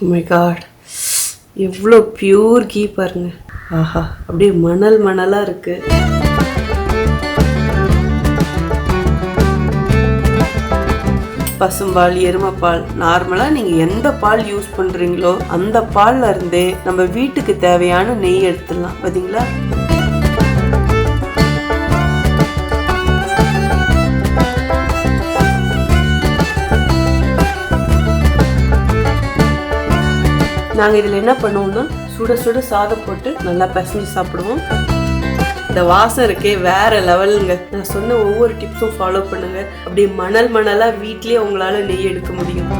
Oh my god எவ்வளோ pure ghee பாருங்க. ஆஹா அப்படியே மணல் மணலாக இருக்கு. பசும்பால் எருமைப்பால் நார்மலாக நீங்கள் எந்த பால் யூஸ் பண்ணுறீங்களோ அந்த பால்ல இருந்தே நம்ம வீட்டுக்கு தேவையான நெய் எடுத்துடலாம். பார்த்தீங்களா நாங்கள் இதில் என்ன பண்ணுவோம்னா சுட சுட சாதம் போட்டு நல்லா பிசைஞ்சு சாப்பிடுவோம். இந்த வாசம் இருக்கே வேற லெவலுங்க. நான் சொன்ன ஒவ்வொரு டிப்ஸும் ஃபாலோ பண்ணுங்க. அப்படியே மணல் மணலாக வீட்லேயே உங்களால் நெய் எடுக்க முடியும்.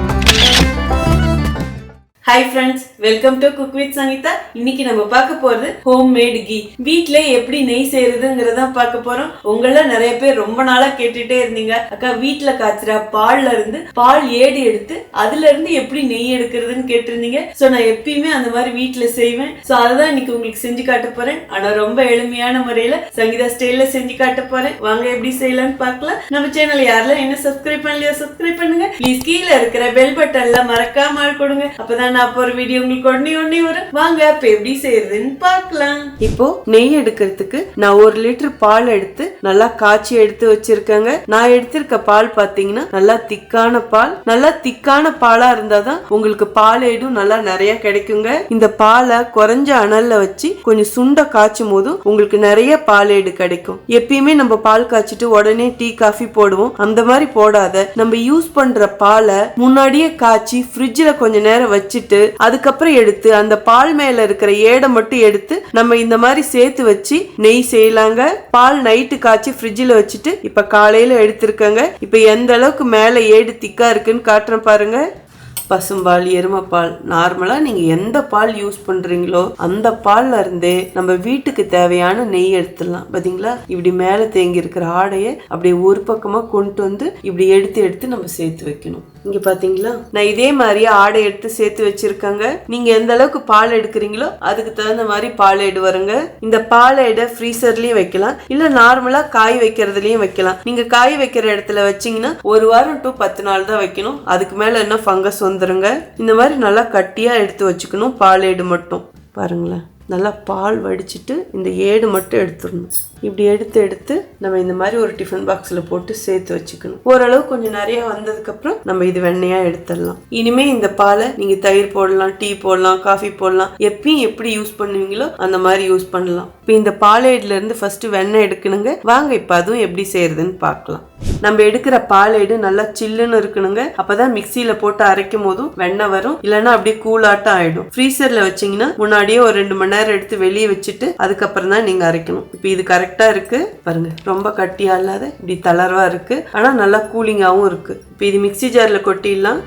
Hi friends welcome to cook with Sangeetha இன்னைக்கு நம்ம பார்க்க போறது ஹோம் மேட் கீ வீட்ல எப்படி நெய் செய்யறதுங்கிறத பார்க்க போறோம். உங்கள நிறைய பேர் ரொம்ப நாளா கேட்டுட்டே இருந்தீங்க. அக்கா வீட்ல காய்ச்சுற பால்ல இருந்து பால் ஏடு எடுத்து அதுல இருந்து எப்படி நெய் எடுக்கிறதுன்னு கேட்டிருந்தீங்க. சோ நான் எப்பயுமே அந்த மாதிரி வீட்ல செய்வேன். சோ அதுதான் இன்னைக்கு உங்களுக்கு செஞ்சு காட்ட போறேன். ஆனா ரொம்ப எளிமையான முறையில சங்கீதா ஸ்டைல்ல செஞ்சு காட்ட போறேன். வாங்க எப்படி செய்யலாம்னு பார்க்கலாம். நம்ம சேனல் யாரெல்லாம் என்ன சப்ஸ்கிரைப் பண்ணலையோ சப்ஸ்கிரைப் பண்ணுங்க. ப்ளீஸ் கீழே இருக்கிற பெல் பட்டன்ல மறக்காம கொடுங்க. அப்பதான் நான் போற வீடியோ உங்களுக்கு உடனே உடனே வரும் வாங்க இப்ப எப்படி செய்யறதுன்னு பார்க்கலாம். இப்போ நெய் எடுக்கிறதுக்கு நான் ஒரு லிட்டர் பால் எடுத்து நல்லா காய்ச்சி எடுத்து வச்சிருக்கேங்க. நான் எடுத்திருக்க பால் பாத்தீங்கன்னா நல்லா திக்கான பால். நல்லா திக்கான பாலா இருந்தாதான் உங்களுக்கு பால் ஏடும் நல்லா நிறைய கிடைக்குங்க. இந்த பாலை குறைஞ்ச அனல்ல வச்சு கொஞ்சம் சுண்ட காய்ச்சும் போதும் உங்களுக்கு நிறைய பால் ஏடு கிடைக்கும். எப்பயுமே நம்ம பால் காய்ச்சிட்டு உடனே டீ காஃபி போடுவோம். அந்த மாதிரி போடாத. நம்ம யூஸ் பண்ற பாலை முன்னாடியே காய்ச்சி ஃப்ரிட்ஜில் கொஞ்ச நேரம் வச்சுட்டு அதுக்கப்புறம் எடுத்து அந்த பால் மேல இருக்கிற ஏடை மட்டும் எடுத்து நம்ம இந்த மாதிரி சேர்த்து வச்சு நெய் செய்யலாங்க. பால் நைட்டு காய்ச்சி ஃப்ரிட்ஜில் வச்சுட்டு இப்ப காலையில எடுத்திருக்கேங்க. இப்ப எந்த அளவுக்கு மேல ஏடு திக்கா இருக்குன்னு காட்டுறேன் பாருங்க. பசும்பால் எருமைப்பால் நார்மலாக நீங்கள் எந்த பால் யூஸ் பண்ணுறீங்களோ அந்த பால்ல இருந்தே நம்ம வீட்டுக்கு தேவையான நெய் எடுத்துடலாம். பார்த்தீங்களா இப்படி மேலே தேங்கி இருக்கிற ஆடையை அப்படியே ஒரு பக்கமாக கொண்டு வந்து இப்படி எடுத்து எடுத்து நம்ம சேர்த்து வைக்கணும். இங்கே பார்த்தீங்களா நான் இதே மாதிரி ஆடை எடுத்து சேர்த்து வச்சிருக்கேங்க. நீங்கள் எந்த அளவுக்கு பால் எடுக்கிறீங்களோ அதுக்கு தகுந்த மாதிரி பால் எடு வருங்க இந்த பால் எடை ஃப்ரீசர்லயும் வைக்கலாம். இல்லை நார்மலாக காய் வைக்கிறதுலயும் வைக்கலாம். நீங்கள் காய் வைக்கிற இடத்துல வச்சீங்கன்னா ஒரு வாரம் டு பத்து நாள் தான் வைக்கணும். அதுக்கு மேலே என்ன ஃபங்கஸ் வந்துருங்க. இந்த மாதிரி நல்லா கட்டியாக எடுத்து வச்சுக்கணும் பால் ஏடு மட்டும். பாருங்களேன். நல்லா பால் வடிச்சிட்டு இந்த ஏடு மட்டும் எடுத்துடணும். இப்படி எடுத்து எடுத்து நம்ம இந்த மாதிரி ஒரு டிஃபன் பாக்ஸில் போட்டு சேர்த்து வச்சுக்கணும். ஓரளவு கொஞ்சம் நிறைய வந்ததுக்கப்புறம் நம்ம இது வெண்ணையாக எடுத்துடலாம். இனிமே இந்த பாலை நீங்கள் தயிர் போடலாம் டீ போடலாம் காஃபி போடலாம் எப்பயும் எப்படி யூஸ் பண்ணுவீங்களோ அந்த மாதிரி யூஸ் பண்ணலாம். இப்போ இந்த பாலேடுல ஃபஸ்ட்டு வெண்ணெய் எடுக்கணுங்க. வாங்க இப்போ அதுவும் எப்படி செய்யறதுன்னு பார்க்கலாம். நம்ம எடுக்கிற பாலேடு நல்லா சில்லுன்னு இருக்கணுங்க. அப்பதான் மிக்சியில போட்டு அரைக்கும் போதும் வெண்ணெய் வரும். இல்லைன்னா அப்படியே கூலாட்டம் ஆயிடும். ஃப்ரீசர்ல வச்சீங்கன்னா முன்னாடியே ஒரு ரெண்டு மணி நேரம் எடுத்து வெளியே வச்சுட்டு அதுக்கப்புறம் தான் நீங்க அரைக்கணும். இப்போ இது கரெக்ட் இருக்கு. பாருங்க ரொம்ப கட்டியா இல்லாத இப்படி தளர்வா இருக்கு. ஆனா நல்லா கூலிங்காவும் இருக்கு. இப்போ இது மிக்ஸி ஜார்ல கொட்டிடலாம்.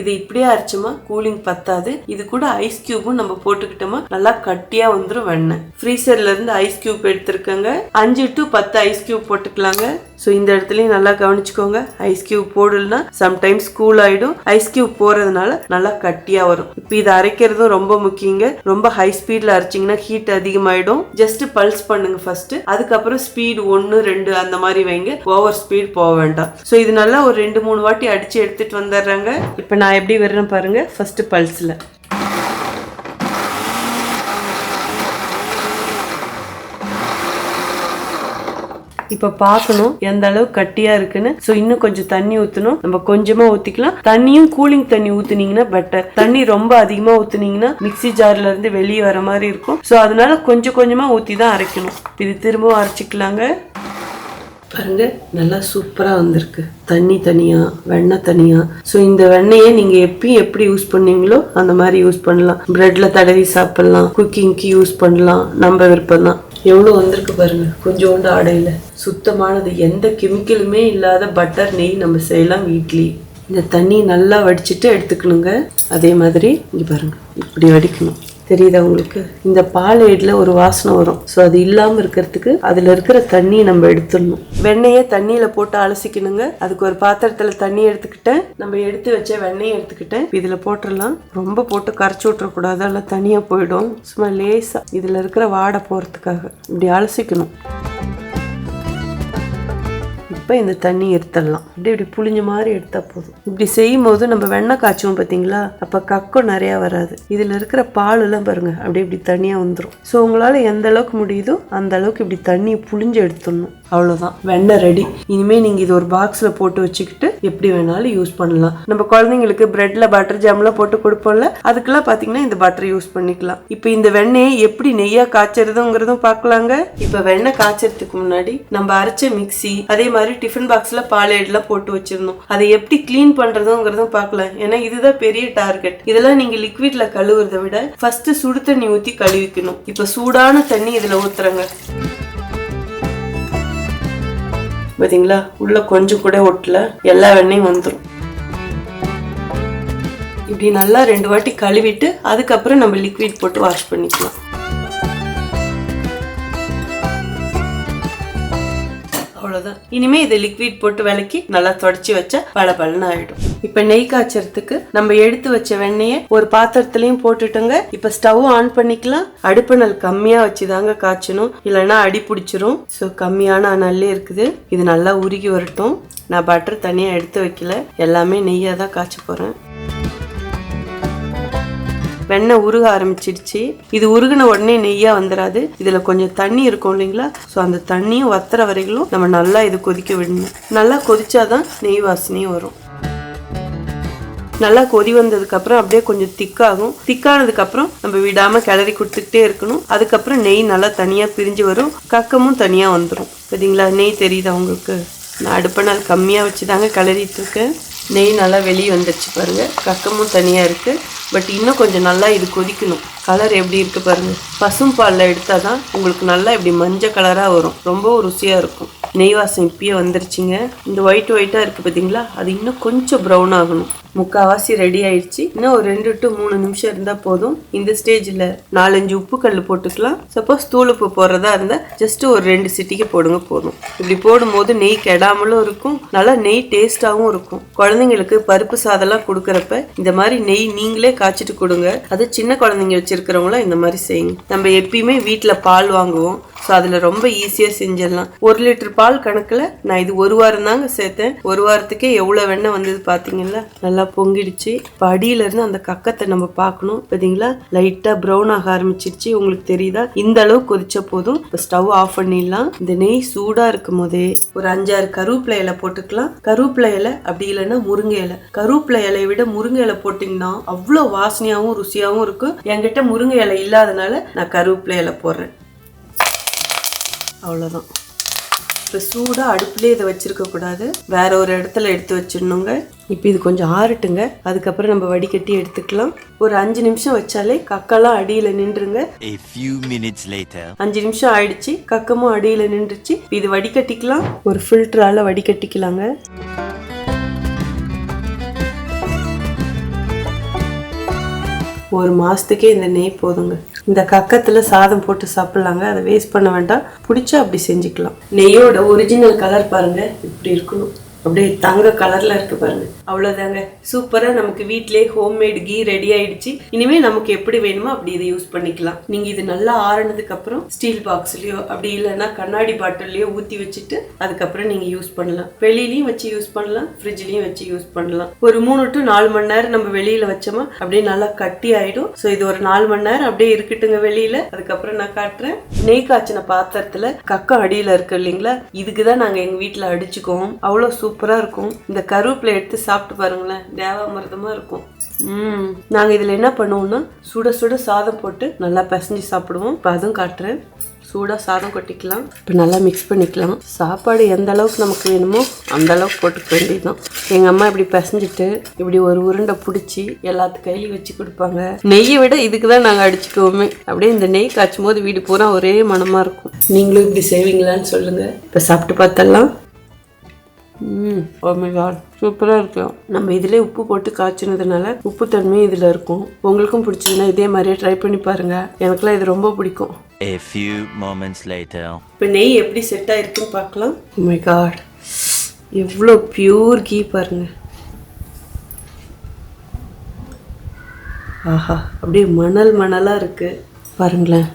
இது இப்படியே அரைச்சோமா கூலிங் பத்தாது. இது கூட ஐஸ் கியூபும் நம்ம போட்டுக்கிட்டோமா நல்லா கட்டியா வந்துடும் வெண்ணெய். ஃப்ரீசர்ல இருந்து ஐஸ் கியூப் எடுத்திருக்கங்க. அஞ்சு டு பத்து ஐஸ் கியூப் போட்டுக்கலாங்க. ஸோ இந்த இடத்துலையும் நல்லா கவனிச்சுக்கோங்க. ஐஸ் கியூப் போடலனா சம்டைம்ஸ் கூல் ஆகிடும் ஐஸ் கியூப் போகிறதுனால நல்லா கட்டியாக வரும். இப்போ இதை அரைக்கிறதும் ரொம்ப முக்கியங்க. ரொம்ப ஹை ஸ்பீடில் அரைச்சிங்கன்னா ஹீட் அதிகமாகிடும் ஜஸ்ட் பல்ஸ் பண்ணுங்க ஃபஸ்ட்டு அதுக்கப்புறம் ஸ்பீடு ஒன்று ரெண்டு அந்த மாதிரி வைங்க. ஓவர் ஸ்பீட் போக வேண்டாம். ஸோ இது நல்லா ஒரு ரெண்டு மூணு வாட்டி அடித்து எடுத்துகிட்டு வந்துடுறாங்க. இப்போ நான் எப்படி வர்றேன் பாருங்கள் ஃபஸ்ட்டு பல்ஸில் இப்போ பார்க்கணும் எந்த அளவு கட்டியா இருக்குன்னு. ஸோ இன்னும் கொஞ்சம் தண்ணி ஊற்றணும் நம்ம கொஞ்சமா ஊற்றிக்கலாம் தண்ணியும் கூலிங் தண்ணி ஊற்றுனீங்கன்னா பெட்டர் தண்ணி ரொம்ப அதிகமாக ஊற்றுனீங்கன்னா மிக்ஸி ஜார்ல இருந்து வெளியே வர மாதிரி இருக்கும். ஸோ அதனால கொஞ்சம் கொஞ்சமாக ஊற்றி தான் அரைக்கணும். இது திரும்பவும் அரைச்சிக்கலாங்க. பாருங்க நல்லா சூப்பராக வந்திருக்கு. தண்ணி தனியா வெண்ணெய் தனியா. ஸோ இந்த வெண்ணெயை நீங்க எப்பயும் எப்படி யூஸ் பண்ணீங்களோ அந்த மாதிரி யூஸ் பண்ணலாம். பிரெட்ல தடவி சாப்பிடலாம். குக்கிங்க்கு யூஸ் பண்ணலாம். நம்ம விருப்பம் தான் எவ்வளோ வந்திருக்கு பாருங்க. கொஞ்சோண்டு ஆடையில். சுத்தமானது. எந்த கெமிக்கலுமே இல்லாத பட்டர் நெய் நம்ம செய்யலாம் வீட்லி இந்த தண்ணி நல்லா வடிச்சிட்டு எடுத்துக்கணுங்க. அதே மாதிரி இங்கே பாருங்கள் இப்படி வடிக்கணும். தெரியுதா உங்களுக்கு? இந்த பால் ஏடில் ஒரு வாசனை வரும். ஸோ அது இல்லாமல் இருக்கிறதுக்கு அதில் இருக்கிற தண்ணியை நம்ம எடுத்துடணும். வெண்ணெயை தண்ணியில் போட்டு அலசிக்கணுங்க. அதுக்கு ஒரு பாத்திரத்தில் தண்ணி எடுத்துக்கிட்டேன் நம்ம எடுத்து வச்ச வெண்ணெயை எடுத்துக்கிட்டேன் இதில் போட்டுடலாம். ரொம்ப போட்டு கரைச்சி விட்டுறக்கூடாது. அதெல்லாம் தனியாக போயிடும். சும்மா லேசாக இதில் இருக்கிற வாடை போகிறதுக்காக இப்படி அலசிக்கணும். இப்போ இந்த தண்ணி எடுத்துடலாம். அப்படியே இப்படி புளிஞ்ச மாதிரி எடுத்தால் போதும். இப்படி செய்யும் போது நம்ம வெண்ணெய் காய்ச்சுவோம் பார்த்தீங்களா? அப்போ கக்கம் நிறையா வராது. இதில் இருக்கிற பால் எல்லாம் பாருங்க அப்படியே இப்படி தனியாக வந்துடும் ஸோ உங்களால் எந்த அளவுக்கு முடியுதோ அந்த அளவுக்கு இப்படி தண்ணியை புளிஞ்சு எடுத்துடணும். அவ்வளோதான் வெண்ணெய் ரெடி இனிமேல் நீங்கள் இது ஒரு பாக்ஸில் போட்டு வச்சுக்கிட்டு எப்படி வேணாலும் யூஸ் பண்ணலாம். நம்ம குழந்தைங்களுக்கு ப்ரெட்டில் பட்டர் ஜாம்லாம் போட்டு கொடுப்போம்ல அதுக்கெல்லாம் பார்த்தீங்கன்னா இந்த பட்டர் யூஸ் பண்ணிக்கலாம். இப்போ இந்த வெண்ணெயை எப்படி நெய்யாக காய்ச்சறதுங்கிறதும் பார்க்கலாங்க இப்போ வெண்ணெய் காய்ச்சறதுக்கு முன்னாடி நம்ம அரைச்ச மிக்ஸி அதே மாதிரி டிஃபன் பாக்ஸ்ல பாலேட்லாம் போட்டு வச்சிருந்தோம். அதை எப்படி க்ளீன் பண்றதுங்கிறதும் பார்க்கலாம் ஏன்னா இதுதான் பெரிய டார்கெட் இதெல்லாம் நீங்க லிக்விட்ல கழுவுறதை விட ஃபர்ஸ்ட் சுடு தண்ணி ஊத்தி கழுவிக்கணும். இப்போ சூடான தண்ணி இதுல ஊத்துறங்க. பாத்தீங்களா? உள்ள கொஞ்சம் கூட ஒட்டல. எல்லா வெண்ணையும் வந்துடும் இப்படி நல்லா ரெண்டு வாட்டி கழுவிட்டு அதுக்கப்புறம் நம்ம லிக்விட் போட்டு வாஷ் பண்ணிக்கலாம். இனிமே இதை லிக்விட் போட்டு விளக்கி நல்லா தொடச்சி வச்சா பளபளன்னு ஆயிடும். இப்போ நெய் காய்ச்சறதுக்கு நம்ம எடுத்து வச்ச வெண்ணெய ஒரு பாத்திரத்திலயும் போட்டுட்டுங்க. இப்போ ஸ்டவ் ஆன் பண்ணிக்கலாம். அடுப்பு நல் கம்மியா வச்சுதாங்க காய்ச்சணும். இல்லைன்னா அடி பிடிச்சிரும். ஸோ கம்மியான அனல்லே இருக்குது. இது நல்லா உருகி வரட்டும். நான் பட்டர் தனியாக எடுத்து வைக்கல. எல்லாமே நெய்யாக தான் காய்ச்ச போகிறேன் வெண்ணெய் உருக ஆரம்பிச்சிடுச்சு. இது உருகின உடனே நெய்யா வந்துடாது இதுல கொஞ்சம் தண்ணி இருக்கும் இல்லைங்களா? ஸோ அந்த தண்ணியும் வத்துற வரைக்கும் நம்ம நல்லா இது கொதிக்க விடணும். நல்லா கொதிச்சாதான் நெய் வாசனையும் வரும். நல்லா கொதி வந்ததுக்கப்புறம் அப்படியே கொஞ்சம் திக்காகும். திக்கானதுக்கப்புறம் நம்ம விடாமல் கிளறி கொடுத்துக்கிட்டே இருக்கணும். அதுக்கப்புறம் நெய் நல்லா தனியாக பிரிஞ்சு வரும். கக்கமும் தனியாக வந்துடும் பார்த்தீங்களா நெய் தெரியுதா உங்களுக்கு? நான் அடுப்பை நாள் கம்மியாக வச்சு தாங்க கிளறிட்டு இருக்கேன். நெய் நல்லா வெளியே வந்துடுச்சு பாருங்கள் கக்கமும் தனியாக இருக்குது பட் இன்னும் கொஞ்சம் நல்லா இது கொதிக்கணும். கலர் எப்படி இருக்குது பாருங்கள் பசும் பாலில் எடுத்தால் தான் உங்களுக்கு நல்லா இப்படி மஞ்சள் கலராக வரும். ரொம்ப ருசியாக இருக்கும். நெய்வாசம் இப்பயே வந்துருச்சுங்க. இந்த ஒயிட் ஒயிட்டாக இருக்குது பார்த்தீங்களா அது இன்னும் கொஞ்சம் ப்ரௌன் ஆகணும். முக்கால்வாசி ரெடி ஆயிடுச்சு. இன்னும் ஒரு ரெண்டு டு மூணு நிமிஷம் இருந்தால் போதும். இந்த ஸ்டேஜில் நாலஞ்சு உப்பு கல் போட்டுக்கலாம். சப்போஸ் தூள் உப்பு போடுறதா இருந்தால் ஜஸ்ட் ஒரு ரெண்டு சிட்டிக்கு போடுங்க போதும். இப்படி போடும்போது நெய் கெடாமலும் இருக்கும். நல்லா நெய் டேஸ்டாகவும் இருக்கும். குழந்தைங்களுக்கு பருப்பு சாதம்லாம் கொடுக்குறப்ப இந்த மாதிரி நெய் நீங்களே காய்ச்சிட்டு கொடுங்க. அது சின்ன குழந்தைங்க வச்சிருக்கிறவங்களாம் இந்த மாதிரி செய்யுங்க. நம்ம எப்பயுமே வீட்டில் பால் வாங்குவோம். ஸோ அதில் ரொம்ப ஈஸியாக செஞ்சிடலாம். ஒரு லிட்டர் பால் கணக்கில் நான் இது ஒரு வாரம் தாங்க சேர்த்தேன். ஒரு வாரத்துக்கே எவ்வளோ வெண்ணெய் வந்தது பார்த்தீங்களா நல்லா பொங்கிடுச்சு. இப்போ அடியிலேருந்து அந்த கக்கத்தை நம்ம பார்க்கணும். பார்த்தீங்களா லைட்டாக ப்ரௌன் ஆக ஆரம்பிச்சிருச்சு. உங்களுக்கு தெரியுதா? இந்த அளவு கொதிச்ச போதும். இப்போ ஸ்டவ் ஆஃப் பண்ணிடலாம். இந்த நெய் சூடாக இருக்கும் போதே ஒரு அஞ்சாறு கருவேப்பிலை இலை போட்டுக்கலாம். கருவேப்பிலை இலை அப்படி இல்லைன்னா முருங்கை இலை. கருவேப்பிலை இலையை விட முருங்கை இலை போட்டிங்கன்னா அவ்வளோ வாசனையாகவும் ருசியாகவும் இருக்கும். என்கிட்ட முருங்கை இலை இல்லாதனால நான் கருவேப்பிலை இலை போடுறேன். அவ்வளோதான் இப்போ சூடாக அடுப்புலேயே இதை வச்சிருக்க கூடாது. வேற ஒரு இடத்துல எடுத்து வச்சிடணுங்க. இப்போ இது கொஞ்சம் ஆறட்டுங்க. அதுக்கப்புறம் நம்ம வடிகட்டி எடுத்துக்கலாம். ஒரு அஞ்சு நிமிஷம் வச்சாலே கக்கெல்லாம் அடியில் நின்றுங்க. அஞ்சு நிமிஷம் ஆயிடுச்சு. கக்கமும் அடியில் நின்றுச்சு. இது வடிகட்டிக்கலாம். ஒரு ஃபில்டரால வடிகட்டிக்கலாங்க. ஒரு மாசத்துக்கே இந்த நெய் போதுங்க. இந்த கக்கத்தில் சாதம் போட்டு சாப்பிட்லாங்க. அதை வேஸ்ட் பண்ண வேண்டாம். பிடிச்சா அப்படி செஞ்சுக்கலாம். நெய்யோட ஒரிஜினல் கலர் பாருங்க. இப்படி இருக்கணும். அப்படியே தங்க கலர்ல இருக்கு பாருங்க. அவ்வளவுதாங்க. சூப்பரா நமக்கு வீட்லயே ஹோம்மேட் கீ ரெடி ஆயிடுச்சு. இனிமே நமக்கு எப்படி வேணுமோ அப்படி இதை யூஸ் பண்ணிக்கலாம். நீங்க இது நல்லா ஆறினதுக்கு அப்புறம் ஸ்டீல் பாக்ஸ்லயோ அப்படி இல்லைன்னா கண்ணாடி பாட்டில்லையோ ஊத்தி வச்சுட்டு அதுக்கப்புறம் நீங்க யூஸ் பண்ணலாம். வெளியிலயும் வச்சு யூஸ் பண்ணலாம். ஃப்ரிட்ஜ்லயும் வச்சு யூஸ் பண்ணலாம். ஒரு மூணு டு நாலு மணி நேரம் நம்ம வெளியில வச்சோமா அப்படியே நல்லா கட்டி ஆயிடும். ஸோ இது ஒரு நாலு மணி நேரம் அப்படியே இருக்கட்டுங்க வெளியில. அதுக்கப்புறம் நான் காட்டுறேன். நெய் காய்ச்சின பாத்திரத்துல கக்கம் அடியில இருக்கு இல்லைங்களா? இதுக்கு தான் நாங்க எங்க வீட்டில் அடிச்சுக்கோம் அவ்வளோ சூப்பராக இருக்கும். இந்த கருவேப்பிலை எடுத்து சாப்பிட்டு பாருங்களேன். தேவாமிரதமாக இருக்கும். ம். நாங்கள் இதில் என்ன பண்ணுவோம்னா சுட சுட சாதம் போட்டு நல்லா பிசைஞ்சு சாப்பிடுவோம். இப்போ அதுவும் காட்டுறேன். சூடாக சாதம் கொட்டிக்கலாம். இப்போ நல்லா மிக்ஸ் பண்ணிக்கலாம். சாப்பாடு எந்த அளவுக்கு நமக்கு வேணுமோ அந்த அளவுக்கு போட்டுக்க வேண்டியதுதான். எங்கள் அம்மா இப்படி பிசைஞ்சிட்டு இப்படி ஒரு உருண்டை பிடிச்சி எல்லாத்து கையிலையும் வச்சு கொடுப்பாங்க. நெய்யை விட இதுக்கு தான் நாங்கள் அடிச்சுக்குவோமே. அப்படியே இந்த நெய் காய்ச்சும் போது வீடு பூரா ஒரே மனமாக இருக்கும். நீங்களும் இப்படி செய்வீங்களான்னு சொல்லுங்கள் இப்போ சாப்பிட்டு பார்த்தலாம் ம் ஓமை காட் சூப்பராக இருக்கும் நம்ம இதிலே உப்பு போட்டு காய்ச்சினதுனால உப்பு தன்மையும் இதில் இருக்கும். உங்களுக்கும் பிடிச்சதுன்னா இதே மாதிரியே ட்ரை பண்ணி பாருங்கள் எனக்குலாம் இது ரொம்ப பிடிக்கும். A few moments later. இப்போ நெய் எப்படி செட் ஆயிருக்குன்னு பார்க்கலாம். மை காட் எவ்வளோ பியூர் கீ பாருங்க. ஆஹா அப்படியே மணல் மணலாக இருக்கு. பாருங்களேன்.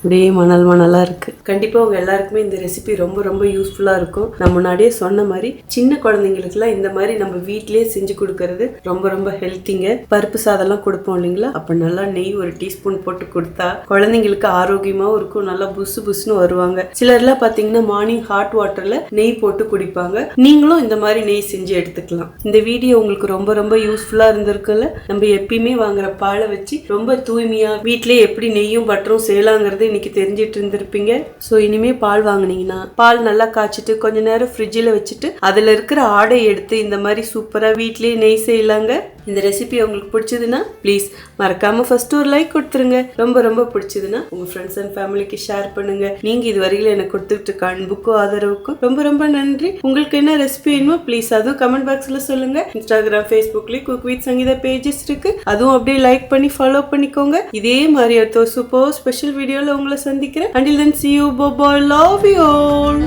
அப்படியே மணல் மணலாக இருக்குது கண்டிப்பாக உங்கள் எல்லாருக்குமே இந்த ரெசிபி ரொம்ப ரொம்ப யூஸ்ஃபுல்லாக இருக்கும். நான் முன்னாடியே சொன்ன மாதிரி சின்ன குழந்தைங்களுக்குலாம் இந்த மாதிரி நம்ம வீட்டிலே செஞ்சு கொடுக்கறது ரொம்ப ரொம்ப ஹெல்த்திங்க பருப்பு சாதம்லாம் கொடுப்போம் இல்லைங்களா? அப்போ நல்லா நெய் ஒரு டீஸ்பூன் போட்டு கொடுத்தா குழந்தைங்களுக்கு ஆரோக்கியமாகவும் இருக்கும். நல்லா புசு புசுன்னு வருவாங்க. சிலர்லாம் பார்த்தீங்கன்னா மார்னிங் ஹாட் வாட்டரில் நெய் போட்டு குடிப்பாங்க. நீங்களும் இந்த மாதிரி நெய் செஞ்சு எடுத்துக்கலாம். இந்த வீடியோ உங்களுக்கு ரொம்ப ரொம்ப யூஸ்ஃபுல்லாக இருந்திருக்குல்ல நம்ம எப்பயுமே வாங்குற பாலை வச்சு ரொம்ப தூய்மையாக வீட்டிலே எப்படி நெய்யும் பட்டரும் செய்யலாங்கிறது இன்னைக்கு தெரிஞ்சிட்டு இருந்திருப்பீங்க. ஸோ இனிமே பால் வாங்குனீங்கன்னா பால் நல்லா காய்ச்சிட்டு கொஞ்ச நேரம் ஃப்ரிட்ஜில் வச்சுட்டு அதில் இருக்கிற ஆடை எடுத்து இந்த மாதிரி சூப்பராக வீட்லேயே நெய் செய்யலாங்க. இந்த ரெசிபி உங்களுக்கு பிடிச்சதுன்னா ப்ளீஸ் மறக்காம ஃபர்ஸ்ட் ஒரு லைக் கொடுத்துருங்க. ரொம்ப ரொம்ப பிடிச்சதுன்னா உங்க ஃப்ரெண்ட்ஸ் அண்ட் ஃபேமிலிக்கு ஷேர் பண்ணுங்க. நீங்க இது வரையில எனக்கு கொடுத்துட்டு இருக்க அன்புக்கும் ஆதரவுக்கும் ரொம்ப ரொம்ப நன்றி. உங்களுக்கு என்ன ரெசிபி வேணுமோ ப்ளீஸ் அதுவும் கமெண்ட் பாக்ஸ்ல சொல்லுங்க. இன்ஸ்டாகிராம் ஃபேஸ்புக்லயும் குக் வித் சங்கீதா பேஜஸ் இருக்கு. அதுவும் அப்படியே லைக் பண்ணி ஃபாலோ பண்ணிக்கோங்க. இதே மாதிரி அடுத்த சூப்பர் ஸ்பெஷல் வீடியோல உங்களை சந்திக்கிறேன் until then see you bye love you all